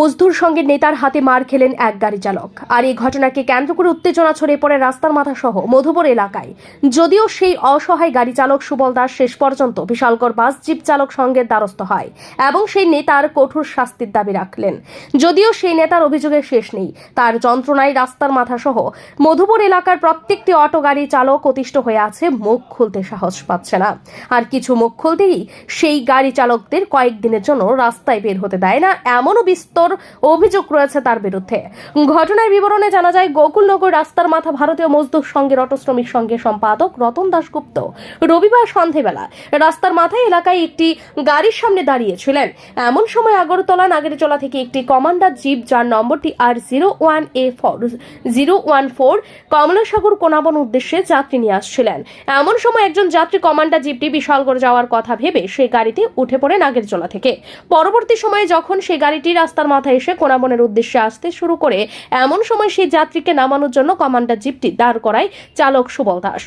মজদুর সঙ্গে নেতার হাতে মার খেলেন এক গাড়ি চালক। আর এই ঘটনাকে কেন্দ্র করে উত্তেজনা ছড়িয়ে পড়ে রাস্তার মাথা সহ মধুপুর এলাকায়। যদিও সেই অসহায় গাড়ি চালক সুবল দাস শেষ পর্যন্ত বিশালকর বাস জিপ চালক সঙ্গে দ্বারস্থ হয় এবং সেই নেতার কঠোর শাস্তির দাবি রাখলেন। যদিও সেই নেতার অভিযোগের শেষ নেই, তার যন্ত্রণায় রাস্তার মাথা সহ মধুপুর এলাকার প্রত্যেকটি অটো গাড়ি চালক অতিষ্ঠ হয়ে আছে, মুখ খুলতে সাহস পাচ্ছে না। আর কিছু মুখ খুলতেই সেই গাড়ি চালকদের কয়েকদিনের জন্য রাস্তায় বের হতে দেয় না, এমনও বিস্তর অভিযোগ রয়েছে তার বিরুদ্ধে। ঘটনার বিবরণে জানা যায়, গোকুলনগর রাস্তার মাথা ভারতীয় মজদুর সঙ্গের অটো শ্রমিক সঙ্গে সম্পাদক রতন দাশগুপ্ত রবিবার সন্ধেবেলা রাস্তার মাথায় এলাকায় একটি গাড়ির সামনে দাঁড়িয়েছিলেন। এমন সময় আগরতলা নাগেরচলা থেকে একটি কমান্ডার জিপ, যার নম্বরটি R zero one A four, zero one four Kamalasagar Konaban উদ্দেশ্যে যাত্রী নিয়ে আসছিলেন। এমন সময় একজন যাত্রী কমান্ডার জিপটি বিশালগড় যাওয়ার কথা ভেবে সেই গাড়িতে উঠে পড়ে নাগেরচলা থেকে। পরবর্তী সময়ে যখন সেই গাড়িটি রাস্তার মাথায় এসে কোনাবনের উদ্দেশ্যে আসতে শুরু করে এমন সময় সেই যাত্রীকে নামানোর জন্য কমান্ডার জিপটি দাঁড় করায় চালক সুবল দাস।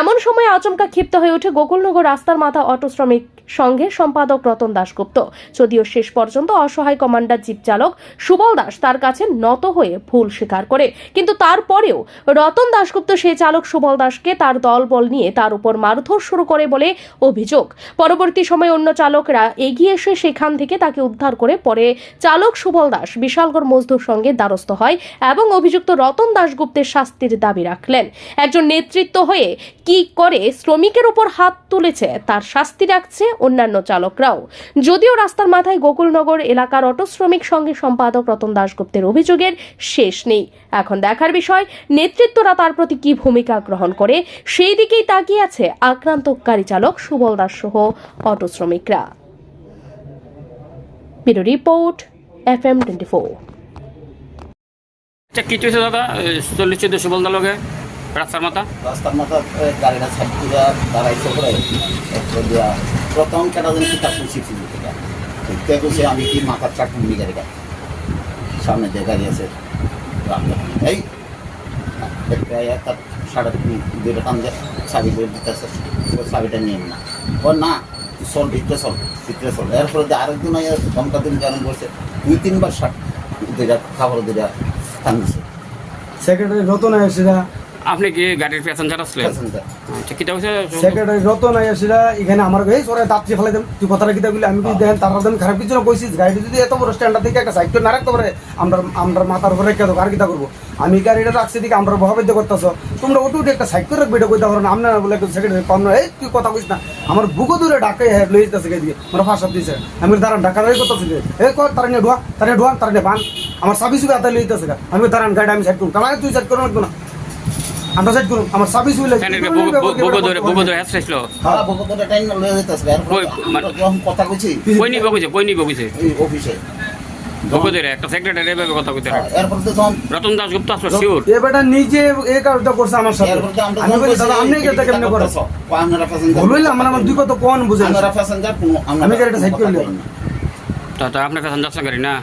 এমন সময় আচমকা ক্ষিপ্ত হয়ে উঠে গোকুলনগর রাস্তার মাথা অটো শ্রমিক সঙ্গে সম্পাদক রতন দাশগুপ্ত। যদিও শেষ পর্যন্ত অসহায় কমান্ডার জিপ চালক সুবল দাস তার কাছে নত হয়ে ভুল স্বীকার করে। কিন্তু তারপরেও রতন দাশগুপ্ত সেই চালক সুবল দাসকে তার দলবল নিয়ে তার উপর মারধর শুরু করে বলে অভিযোগ। পরবর্তী সময়ে অন্য চালকরা এগিয়ে এসে সেখান থেকে তাকে উদ্ধার করে পরে চালক সুবল দাস বিশালগড় মজদুর সঙ্গে দ্বারস্থ হয় এবং অভিযুক্ত রতন দাশগুপ্তের শাস্তির দাবি রাখলেন। একজন নেতৃত্ব হয়ে কি করে শ্রমিকের উপর হাত তুলেছে, তার শাস্তি রাখছে অন্যান্য চালকরাও। যদিও রাস্তার মাথায় গোকুলনগর এলাকার অটো শ্রমিক সঙ্গে সম্পাদক রতন দাশগুপ্তের অভিযোগের শেষ নেই। এখন দেখার বিষয় নেতৃত্বরা তার প্রতি কি ভূমিকা গ্রহণ করে সেই দিকেই তাকিয়ে আছে আক্রান্ত গাড়ি চালক সুবল দাস সহ অটো শ্রমিকরা bureau report F M twenty four. আচ্ছা কি হয়েছে দাদা? চল্লিশ চোদ্দ সুবলদা লগে রাস্তার মাথা? রাস্তার মাথা গাড়িটা করে দাঁড়াইছে দিয়া প্রথম কেটা যেন কিতাব শুনছি ফিল্ম থেকে। দেখতে বলছে আমি কি মাথার চাক মুড়ি গাড়িটা সামনে যে গাড়ি আছে এই একটা একটা সাড়ে দুইটা টান চাবি করে দিতেছে চাবিটা নিয়ে না। ও না, চল, ভিতরে চল ভিতরে চল। এরপরে যে আরেকদিন ঘণ্টা দিন কারণ করছে, দুই তিনবার শার্ট দুইটা খাবার দুইটা টান দিছে। সেক্রেটারি রতন আয়াসিরা আপনি কি গাড়ির প্যাসেঞ্জার আসলেন আচ্ছা কিটা হয়েছে সেক্রেটারি রতন আয়াসিরা এখানে আমার সরে ফেলে দেন তুই কথাটা কিতা বলি আমি তার আমি খারাপ কিছু না যদি এত বড় স্ট্যান্ডার থেকে একটা সাইকেল না রাখতে পারে আমরা আমরা মাথার উপরে রেখে দেবো আর কিতা করব? আমি গাড়িটা রাখছি দিকে আমরা বহাবেদ্য করতেছো। তোমরা ওটু উঠে একটা সাইকেল রাখবে এটা কইতে পারো না। আপনারা বলে সেক্রেটারি কম না। এই তুই কথা কইস না। আমার বুকো দূরে ডাকে হ্যাঁ লই যেতেছে দিকে আমার ফাঁসা দিয়েছে আমি দাঁড়ান ডাকা দাঁড়িয়ে করতেছি এ কর তারা নিয়ে ঢোয়া তারা নিয়ে ঢোয়া তারা নিয়ে বান। আমার সাবি সুবি হাতে লই আমি দাঁড়ান গাড়ি আমি সাইড করুন কামাই তুই সাইড না। আমরা সাইড করুন আমার সাবি সুবি লাগে বুকো ধরে বুকো ধরে হ্যাঁ ভগবত টাইম লয়ে যেতেছে কই, মানে- কথা কইছি। কই নিব কইছে কই নিব কইছে অফিসে। বুকো ধরে একটা সেক্রেটারি এভাবে কথা কইতে হ্যাঁ, এরপর তো রতন দাস গুপ্তা আসলো শিওর এ বেটা নিজে এই কাজটা করছে আমার সাথে। এরপর তো আমরা আমি দাদা আপনি এটা কেমনে আপনারা ভুল হইলে আমার আমার দুই কত কোন বুঝে আপনারা প্যাসেঞ্জার কোনো আমি গাড়িটা সাইড করে নিলাম। তা তা আপনার আসছে গাড়ি না?